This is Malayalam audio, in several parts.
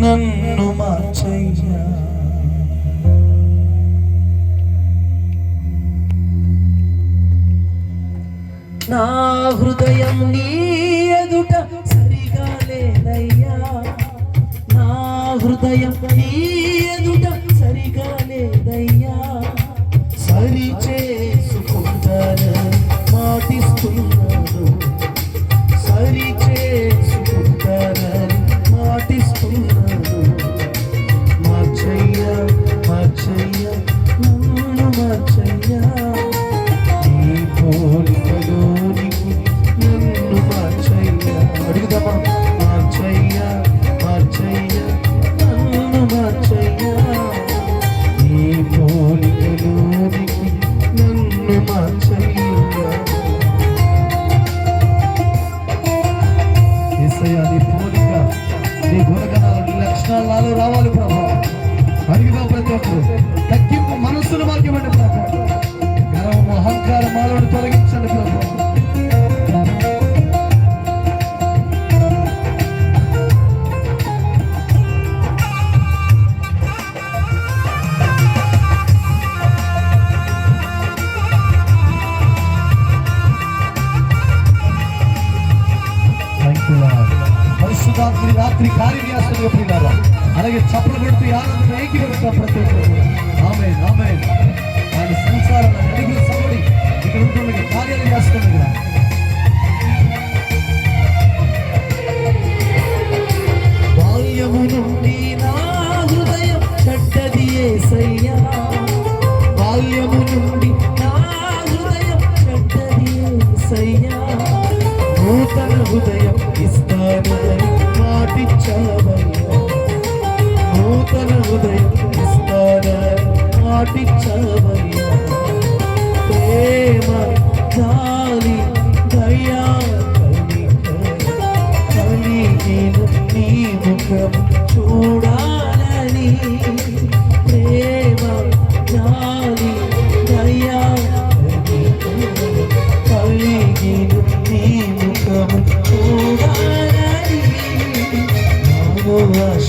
നന്നു മാർച്ചയ്യ నా హృదయం నీ ఎదుట సరిగా లేదయ్యా నా హృదయం నీ కలిగి ఉంటాం ప్రతి ఒక్కరు ఆమె ఆమె ఆయన సంసారం అడిగి సమడి ఇక్కడ ఉంటుండగా కార్యాలు చేస్తుండగా ഉദയം ആട്ടിച്ചവയ്യ പ്രേമ ജാലി ദയാ കണികീനും നീ മുഖം ചൂടാലി പ്രേമ ജാലി ദയാ കണികീനും നീ മുഖം ചൂടാലി ഭാഷ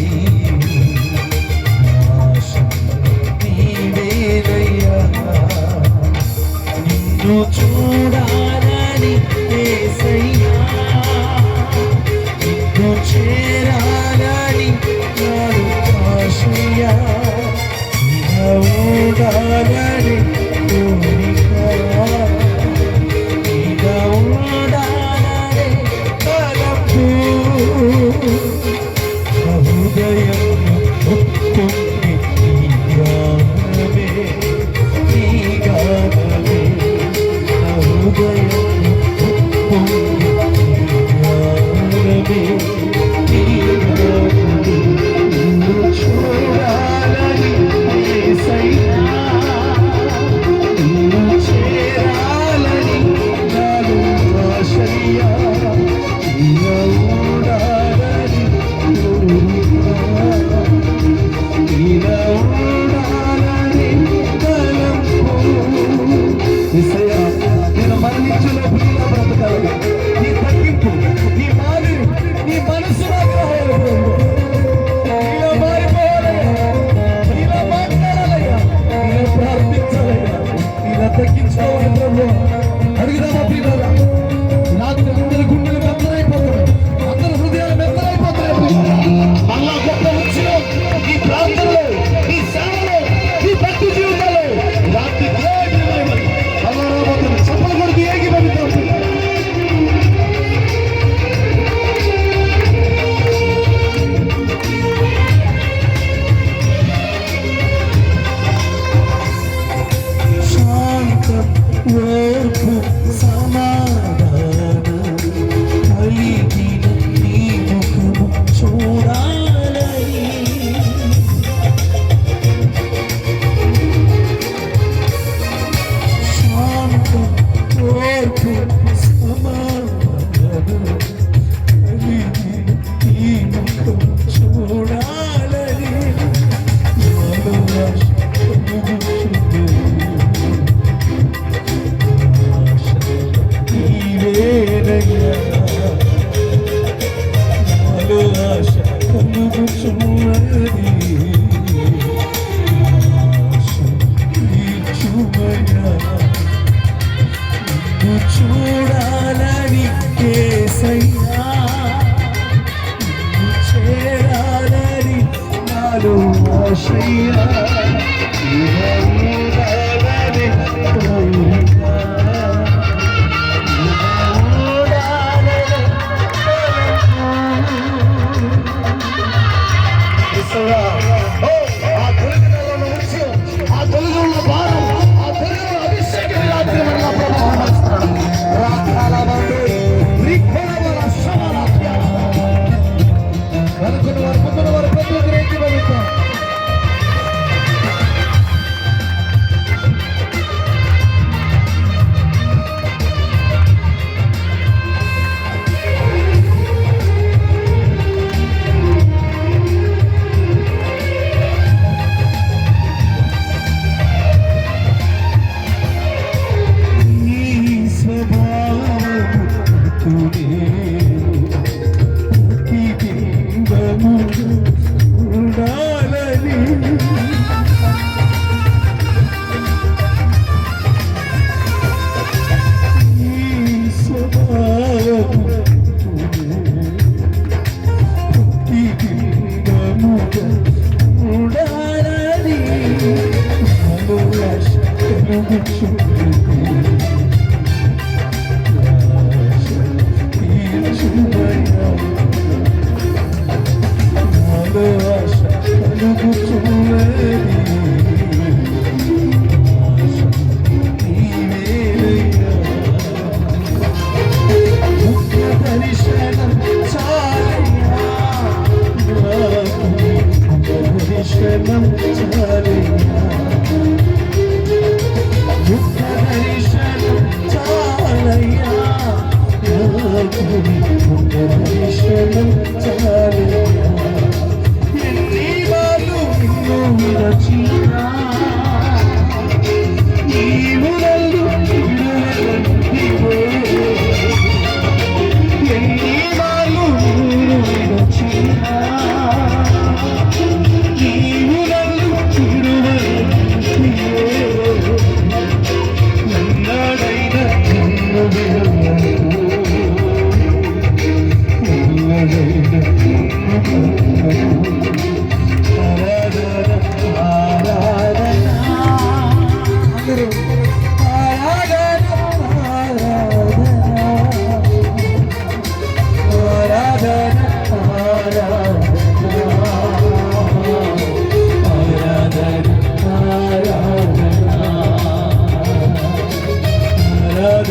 the control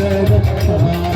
그대로